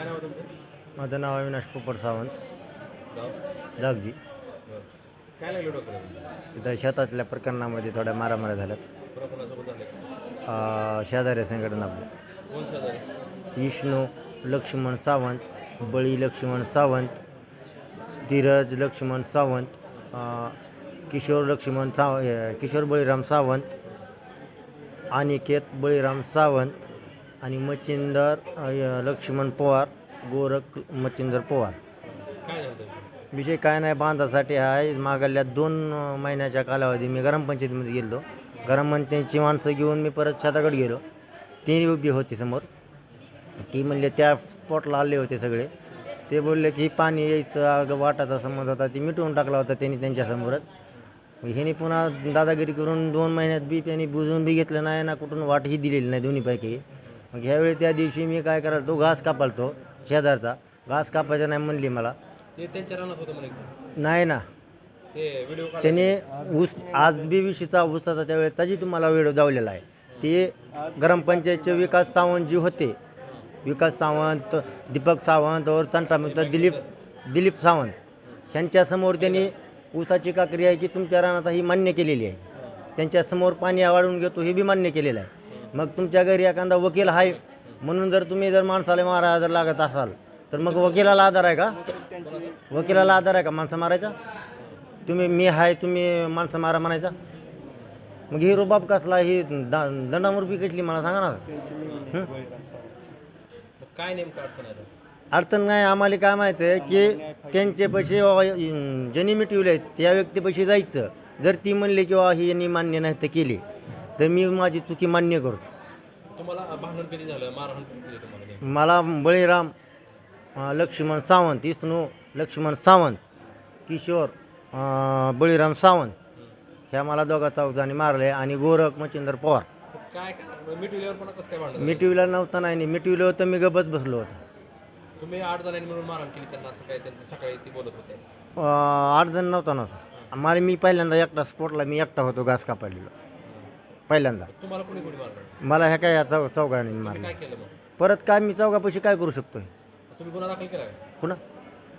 काय नाव आहे तुमचं? माझं नाव अविनाश पोपट सावंत. गाव? दागजी बरं. काय लागलं डॉक्टर इथं शेतातल्या प्रकरणामध्ये थोड्या मारामाऱ्या झाल्यात. पुन्हा कोणासोबत झाले अं, शेजारी संघटना आपल्या कोण शेजारी? विष्णू लक्ष्मण सावंत बळी लक्ष्मण सावंत धीरज लक्ष्मण सावंत अं, किशोर लक्ष्मण साव अं, किशोर बळीराम सावंत अनिकेत बळीराम सावंत आणि मच्छिंदर अं, लक्ष्मण पवार गोरख मच्छिंदर पवार. काय झालं त्याचं? विषय काय नाही बांधासाठी आहे. मागल्या दोन अं, महिन्याच्या कालावधी मी ग्रामपंचायतीमध्ये गेलो ग्रामपंचायतीची माणसं घेऊन मी परत शेताकडे गेलो. ती उभी होती समोर. ती म्हणले त्या स्पॉटला आले होते सगळे. ते बोलले की पाणी यायचं अगं वाटाचा संबंध होता. ती मिटवून टाकला होता त्यांनी त्यांच्यासमोरच मग ह्याने पुन्हा दादागिरी करून दोन महिन्यात बी त्यांनी बुजवून बी घेतलं नाही ना कुठून वाटही दिलेली नाही दोन्हीपैकी. मग ह्यावेळी त्या दिवशी मी काय करायला तो घास कापालतो शेजारचा. घास कापायचा नाही म्हणली मला. ते त्यांच्या रानात होतं म्हणे एकदा. नाही ना. ते व्हिडिओ काढ त्याने ऊस आज बी विशीचा ऊसाचा त्यावेळेचाही तुम्हाला वेळ जावलेला आहे. ते ग्रामपंचायतचे विकास सावंत जी होते विकास सावंत दीपक सावंत और तंटामुक्त दिलीप दिलीप सावंत ह्यांच्यासमोर त्यांनी ऊसाची काकरी आहे की तुमच्या रानात ही मान्य केलेली आहे. त्यांच्यासमोर पाणी वाढवून घेतो हे बी मान्य केलेलं आहे. मग तुमच्या घरी एखादा वकील आहे म्हणून जर तुम्ही जर माणसाला मारा जर लागत असाल तर मग वकिलाला आधार आहे का? वकिलाला आधार आहे का माणसं मारायचा? तुम्ही मी आहे तुम्ही माणसं मारा म्हणायचा? मग ही रुबाब कसला ही दा दंडामुरपी कसली मला सांगा ना. काय नेमकं अडचण नाही आम्हाला काय माहिती आहे की त्यांचे पैसे ज्यांनी मिटवले त्या व्यक्तीपाशी जायचं. जर ती म्हणले किंवा ही यांनी मान्य नाही तर केली. तर मी माझी चुकी मान्य करतो. तुम्हाला भांडण कधी झालं? मारहाण कधी केली तुम्हाला नेमकी? मला बळीराम अं, लक्ष्मण सावंत विष्णू लक्ष्मण सावंत किशोर अं, बळीराम सावंत ह्या मला दोघा चौघांनी मारले आणि गोरख मच्छिंदर पवार. मग काय काय? मिटविल्यावर पण कसं काय भांडण मी टीव्हीला नव्हतं नाही मिटविलं होतं मी गबत बसलो होतो. तुम्ही आठ जणांनी मिळून मारहाण केली त्यांना असं काय त्यांचं सकाळी ती बोलत होते? अं, आठ जण नव्हता ना मला मी पहिल्यांदा एकटा स्पोर्टला मी एकटा होतो घास कापायला. पहिल्यांदा. तुम्हाला कोणी कोणी मला ह्या काय या चौ चौघांनी तुम्ही मारलं. काय केलं मग? परत काय मी चौघापाशी काय करू शकतोय? तुम्ही गुन्हा दाखल केला का? पुन्हा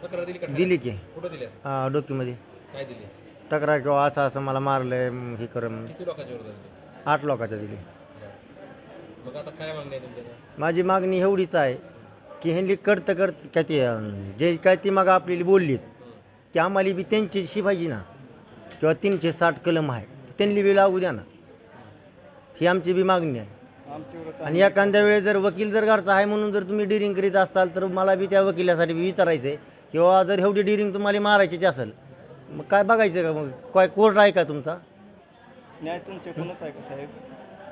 तक्रार दिली का दिली की. कुठं दिल्या अं, डोकीमध्ये. काय दिली? तक्रार किंवा असं असं मला मारलंय म, हे कर म. किती लोकांच्या विरोधात दिली? आठ लोकांच्या दिली. मग आता काय मागणी आहे तुमच्या माझी मागणी एवढीच आहे की ह्यांनी कडतं कडतं काय ते अं, जे काय ती मग आपल्याला बोललीत की आम्हाला बी त्यांची पाहिजे ना. किंवा तीनशे साठ कलम आहे. त्यांनी बी लागू द्या ना. ही आमची बी मागणी आहे. आणि एखाद्या वेळेस जर वकील जर घरचा आहे म्हणून जर तुम्ही डिरिंग करीत असाल तर मला बी त्या वकिलासाठी बी विचारायचं आहे किंवा जर एवढी डिरिंग तुम्हाला मारायचीच असेल मग काय बघायचं का मग? काय कोर्ट आहे का तुमचा? न्याय तुमच्याकडूनच आहे का साहेब?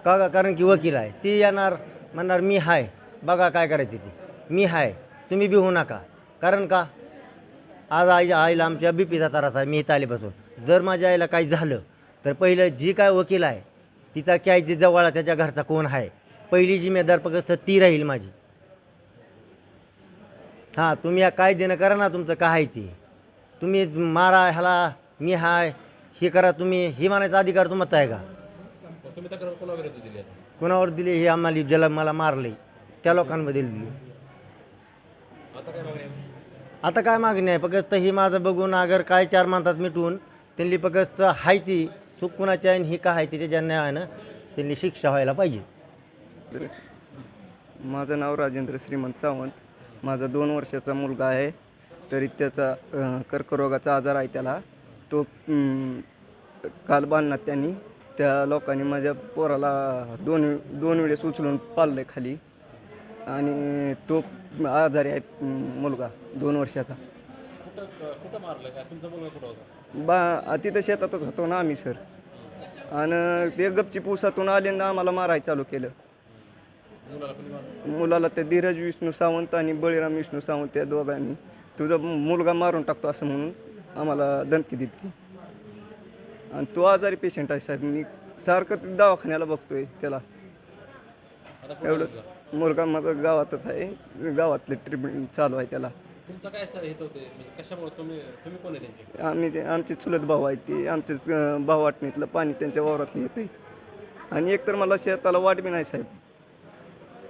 का का कारण की वकील आहे. ती येणार म्हणणार मी हाय. बघा काय करायची ती. मी हाय. तुम्ही बी होऊ नका. कारण का? आज आई आईला आमच्या बी पीचा त्रास आहे मी इथं आल्यापासून. जर माझ्या आईला काही झालं तर पहिलं जी काय वकील आहे तिचा काय जी जवळ त्याच्या घरचा कोण आहे? पहिली जिम्मेदार फक्त ती राहील माझी. हां तुम्ही या काय देणं करा ना तुमचं काय आहे ती. तुम्ही मारा ह्याला मी हाय हे करा तुम्ही. हे म्हणायचा अधिकार तुम्हाला आहे का? कोणावर दिली? हे आम्हाला ज्याला मला मारले त्या लोकांमध्ये दिली. आता काय मागणी आहे? आता काय मागणी आहे? फक्त ही माझं बघून अगर काय चार माणसात मिटवून त्यांनी फक्त हाय ती चूक कुणाची आहे आणि ही काय आहे तिच्या ज्यांना आहे ना त्यांनी शिक्षा व्हायला पाहिजे. माझं नाव राजेंद्र श्रीमंत सावंत. माझा दोन वर्षाचा मुलगा आहे. तरी त्याचा कर्करोगाचा आजार आहे त्याला. तो काल बांधणार त्यांनी त्या लोकांनी माझ्या पोराला दोन दोन वेळेस उचलून पाळलं खाली. आणि तो आजारी आहे मुलगा दोन वर्षाचा. बा तिथं शेतातच होतो ना आम्ही सर. आणि ते गपची पुसातून आले ना आम्हाला मारायला चालू केलं. मुलाला ते धीरज विष्णू सावंत आणि बळीराम विष्णू सावंत त्या दोघांनी तुझा मुलगा मारून टाकतो असं म्हणून आम्हाला धमकी दिली. आणि तो आजारी पेशंट आहे साहेब. मी सारखं दवाखान्याला बघतोय त्याला. एवढंच? मुलगा? माझा गावातच आहे. गावातले ट्रीटमेंट चालू आहे त्याला. तुमचं काय सर हेत होते म्हणजे कशामुळे तुम्ही तुम्ही कोण आहे त्यांचे? आम्ही ते आमचे चुलत भाऊ आहेत ते. आमचेच अं, भाऊ वाटणीतलं पाणी त्यांच्या वावरातलं येते आणि एकतर मला शेताला वाट बी नाही साहेब.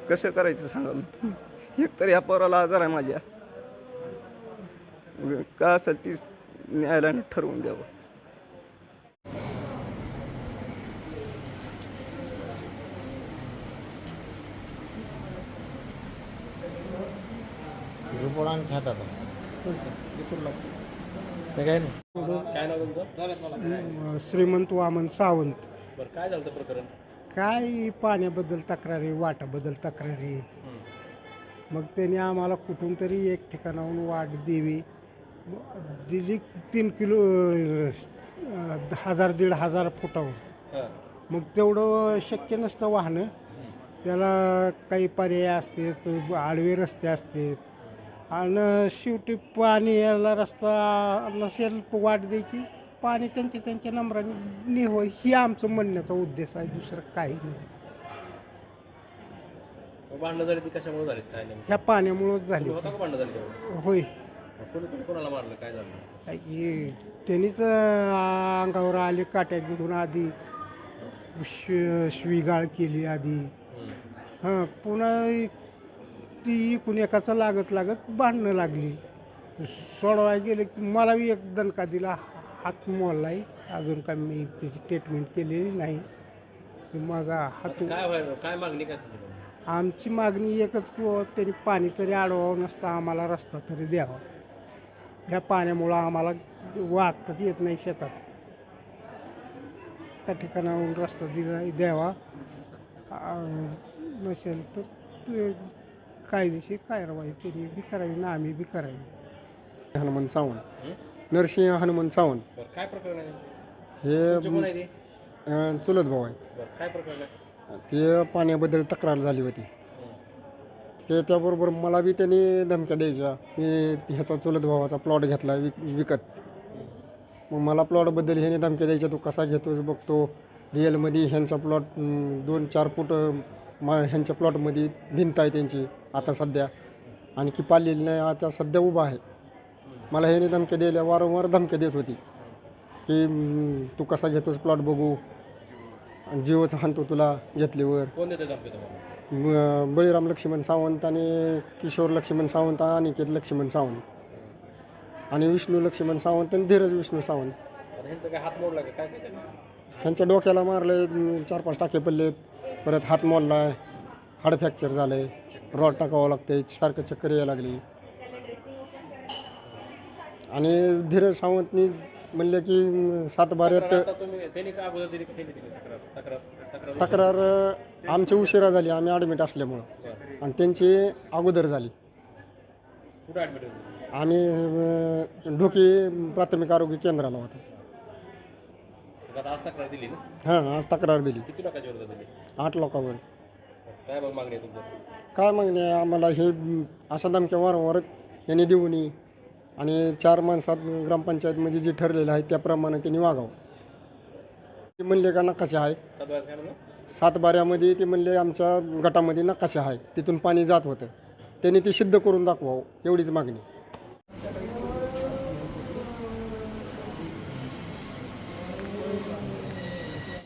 कसं करायचं सांगा मग तुम्ही एकतर या पोराला आजार आहे माझ्या. का असेल तीच न्यायालयानं ठरवून द्यावं. रिपोर्ट आणि खातात ते काय नाही. काय नाव तुमचं? श्रीमंत वामन सावंत. बरं काय झालं होतं प्रकरण? काय पाण्याबद्दल तक्रारी वाटाबद्दल तक्रारी. मग त्याने आम्हाला कुठून तरी एक ठिकाणाहून वाट द्यावी दिली तीन किलो अं, हजार दीड हजार फुटावर हां. मग तेवढं शक्य नसतं वाहनं त्याला काही पर्याय असते आडवे रस्ते असते आणि शेवटी पाणी यायला रस्ता नसेल वाट द्यायची. पाणी त्यांच्या त्यांच्या नंबराने निहो ही आमचं म्हणण्याचा उद्देश आहे दुसरं काही नाही. मग भांडणं झाली ती कशामुळे झाली? काय नेमकं? ह्या पाण्यामुळंच झाली तुम्ही होता. का भांडणं झाली तेव्हा? होय. मग कोणी कोणी कोणाला मारलं? काय झालं? काय की त्यांनीच अं, अंगावर आले काट्या घेऊन आधी. श शिवीगाळ केली आधी. हम्म. हां पुन्हा ती इकून एकाचं लागत लागत भांडणं लागली. सोडवाय गेले की मला बी एक दणका दिला हात मोडलाय. अजून काय मी त्याची ट्रीटमेंट केलेली नाही. की माझा हात काय मागणी काय आमची मागणी एकच की त्यांनी पाणी तरी अडवावं नसतं आम्हाला रस्ता तरी द्यावा. ह्या पाण्यामुळं आम्हाला वाहताच येत नाही शेतात. त्या ठिकाणाहून रस्ता दिला द्यावा. आ, नसेल तर ते कायदेशीर कारवाई त्यांनी बी करावी ना आम्ही बी करावी. हनुमंत सावंत? नरसिंह हनुमंत सावंत. बरं काय प्रकरण आहे? हे तुमचे कोण आहे ते? अं, चुलत भाऊ आहे. बरं काय प्रकरण आहे? ते पाण्याबद्दल तक्रार झाली होती. हं. ते त्याबरोबर मला बी त्यांनी धमक्या द्यायच्या. मी ह्याचा चुलत भावाचा प्लॉट घेतला विक विकत. मग मला प्लॉटबद्दल ह्याने धमक्या द्यायच्या तू कसा घेतोस बघतो. रिअलमध्ये ह्यांचा प्लॉट दोन चार फूट अं, मा ह्यांच्या प्लॉटमध्ये भिंत आहे त्यांची आता सध्या. आणखी पाळलेली नाही आता सध्या उभा आहे. मला ह्याने धमक्या द्यायला वारंवार धमक्या देत होती. की "हम्म, तू कसा घेतोस प्लॉट बघू? जीवच हाणतो तुला घेतल्यावर. कोण देते धमकी तुम्हाला? म- बळीराम लक्ष्मण सावंत आणि किशोर लक्ष्मण सावंत आणि अनिकेत लक्ष्मण सावंत. आणि विष्णू लक्ष्मण सावंत आणि धीरज विष्णू सावंत. आणि ह्यांचा काय हात मोडला का? काय काय त्याने? ह्यांच्या डोक्याला मारले चार पाच टाके पडलेत. परत हात मोडला आहे हाड फ्रॅक्चर झालं आहे रॉड टाकावं लागते सारखं चक्कर यायला लागली. आणि धीरज सावंतनी म्हणले की सात बाऱ्यात तक्रार आमची उशिरा झाली आम्ही ॲडमिट असल्यामुळं. आणि त्यांची अगोदर झाली. आम्ही ढोकी प्राथमिक आरोग्य केंद्राला होतो. मग आता आज तक्रार दिली ना? हां आज तक्रार दिली. किती लोकांच्या विरोधात दिली आठ लोकांवर. काय मग मागणी आहे तुमची? काय मागणी आहे? आम्हाला हे अशा धमक्या वारंवार यांनी देऊ नये आणि चार माणसात ग्रामपंचायतमध्ये जे ठरलेलं आहे त्याप्रमाणे त्यांनी वागावं. ते म्हणले का नकाशे आहे. सातबारा काय म्हणलं सातबाऱ्यामध्ये ते म्हणले आमच्या गटामध्ये नकाशा आहे. तिथून पाणी जात होतं. त्यांनी ते सिद्ध करून दाखवावं एवढीच मागणी.